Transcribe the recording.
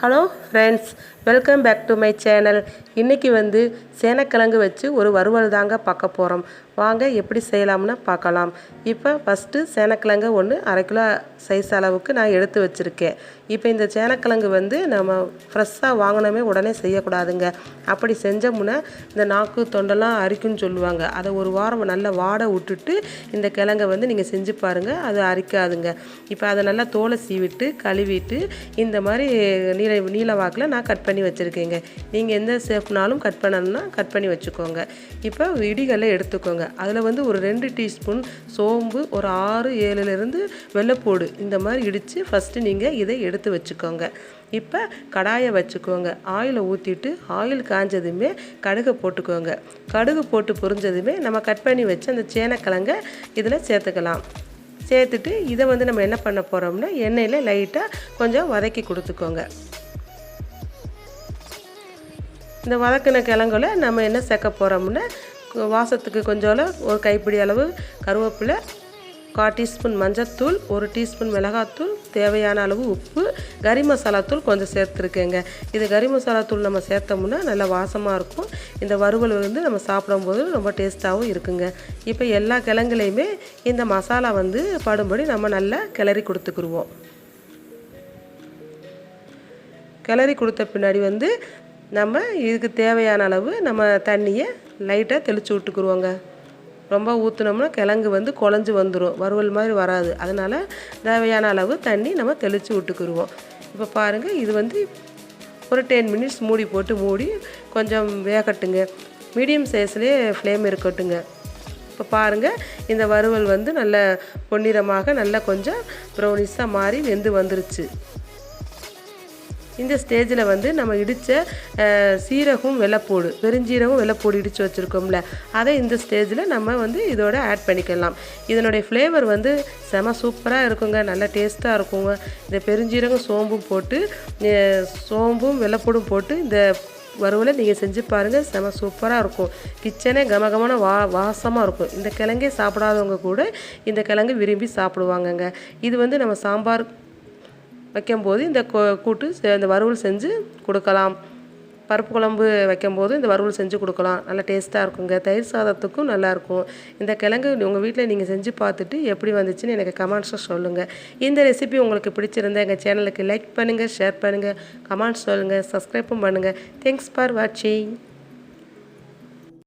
Hello friends Welcome back to my channel இன்றைக்கி வந்து சேனக்கிழங்கு வச்சு ஒரு வறுவல் தாங்க பார்க்க போகிறோம் வாங்க எப்படி செய்யலாம்னு பார்க்கலாம். இப்போ ஃபஸ்ட்டு சேனக்கிழங்கு ஒன்று அரை கிலோ சைஸ் அளவுக்கு நான் எடுத்து வச்சுருக்கேன். இப்போ இந்த சேனக்கிழங்கு வந்து நம்ம ஃப்ரெஷ்ஷாக வாங்கினோமே உடனே செய்யக்கூடாதுங்க. அப்படி செஞ்சோம்னா இந்த நாக்கு தொண்டெல்லாம் அரிக்குன்னு சொல்லுவாங்க. அதை ஒரு வாரம் நல்லா வாட விட்டுட்டு இந்த கிழங்கை வந்து நீங்கள் செஞ்சு பாருங்கள் அது அரிக்காதுங்க. இப்போ அதை நல்லா தோலை சீவிட்டு கழுவிட்டு இந்த மாதிரி நீல நீல வாக்கில் நான் கட் பண்ணி பண்ணி வச்சுருக்கீங்க. நீங்கள் எந்த ஷேப்னாலும் கட் பண்ணணும்னா கட் பண்ணி வச்சுக்கோங்க. இப்போ இடிகளை எடுத்துக்கோங்க. அதில் வந்து ஒரு ரெண்டு டீஸ்பூன் சோம்பு ஒரு ஆறு ஏழுலேருந்து வெள்ளைப்பூடு இந்த மாதிரி இடித்து ஃபஸ்ட்டு நீங்கள் இதை எடுத்து வச்சுக்கோங்க. இப்போ கடாயை வச்சுக்கோங்க. ஆயிலை ஊற்றிட்டு ஆயில் காஞ்சதுமே கடுகை போட்டுக்கோங்க. கடுகு போட்டு பொரிஞ்சதுமே நம்ம கட் பண்ணி வச்சு அந்த சேனக்கிழங்க இதில் சேர்த்துக்கலாம். சேர்த்துட்டு இதை வந்து நம்ம என்ன பண்ண போகிறோம்னா எண்ணெயில் லைட்டாக கொஞ்சம் வதக்கி கொடுத்துக்கோங்க. இந்த வதக்கின கிழங்குல நம்ம என்ன சேர்க்க போகிறோம்னா வாசத்துக்கு கொஞ்சோல ஒரு கைப்பிடி அளவு கருவேப்பிலை கால் டீஸ்பூன் மஞ்சத்தூள் ஒரு டீஸ்பூன் மிளகாத்தூள் தேவையான அளவு உப்பு கறி மசாலாத்தூள் கொஞ்சம் சேர்த்துருக்கேங்க. இது கறி மசாலாத்தூள் தூள் நம்ம சேர்த்தோம்னா நல்லா வாசமாக இருக்கும். இந்த வறுவல் வந்து நம்ம சாப்பிடும்போது ரொம்ப டேஸ்ட்டாகவும் இருக்குங்க. இப்போ எல்லா கிழங்குலையுமே இந்த மசாலா வந்து படும்படி நம்ம நல்லா கிளறி கொடுத்துக்குருவோம். கிளறி கொடுத்த பின்னாடி வந்து நம்ம இதுக்கு தேவையான அளவு நம்ம தண்ணியை லைட்டாக தெளித்து விட்டுக்குருவோங்க. ரொம்ப ஊற்றுனோம்னா கிழங்கு வந்து குழஞ்சி வந்துடும் வறுவல் மாதிரி வராது. அதனால் தேவையான அளவு தண்ணி நம்ம தெளித்து விட்டுக்குருவோம். இப்போ பாருங்கள் இது வந்து ஒரு டென் மினிட்ஸ் மூடி போட்டு மூடி கொஞ்சம் வேகட்டுங்க. மீடியம் சைஸ்லேயே ஃப்ளேம் இருக்கட்டுங்க. இப்போ பாருங்கள் இந்த வறுவல் வந்து நல்ல பொன்னிறமாக நல்லா கொஞ்சம் ப்ரௌனிஸாக மாறி வெந்து வந்துருச்சு. இந்த ஸ்டேஜில் வந்து நம்ம இடித்த சீரகம் வெள்ளைப்பூடு பெருஞ்சீரகம் வெள்ளைப்பூடு இடித்து வச்சுருக்கோம்ல அதை இந்த ஸ்டேஜில் நம்ம வந்து இதோட ஆட் பண்ணிக்கலாம். இதனுடைய ஃப்ளேவர் வந்து செம சூப்பராக இருக்குங்க. நல்ல டேஸ்ட்டாக இருக்குங்க. இந்த பெருஞ்சீரகம் சோம்பும் போட்டு சோம்பும் வெள்ளைப்பூடும் போட்டு இந்த வறுவலை நீங்கள் செஞ்சு பாருங்கள் செம சூப்பராக இருக்கும். கிச்சனே கமகமான வா வாசமாக இருக்கும். இந்த கிழங்கே சாப்பிடாதவங்க கூட இந்த கிழங்கு விரும்பி சாப்பிடுவாங்கங்க. இது வந்து நம்ம சாம்பார் வைக்கும்போது இந்த கூட்டு இந்த வறுவல் செஞ்சு கொடுக்கலாம். பருப்பு குழம்பு வைக்கும்போது இந்த வறுவல் செஞ்சு கொடுக்கலாம். நல்லா டேஸ்ட்டாக இருக்குங்க. தயிர் சாதத்துக்கும் நல்லாயிருக்கும் இந்த கிழங்கு உங்கள் வீட்டில் நீங்கள் செஞ்சு பார்த்துட்டு எப்படி வந்துச்சுன்னு எனக்கு கமெண்ட்ஸாக சொல்லுங்கள் இந்த ரெசிபி உங்களுக்கு பிடிச்சிருந்தா எங்கள் சேனலுக்கு லைக் பண்ணுங்கள் ஷேர் பண்ணுங்கள் கமெண்ட்ஸ் சொல்லுங்கள் சப்ஸ்கிரைப்பும் பண்ணுங்கள் தேங்க்ஸ் ஃபார் வாட்சிங்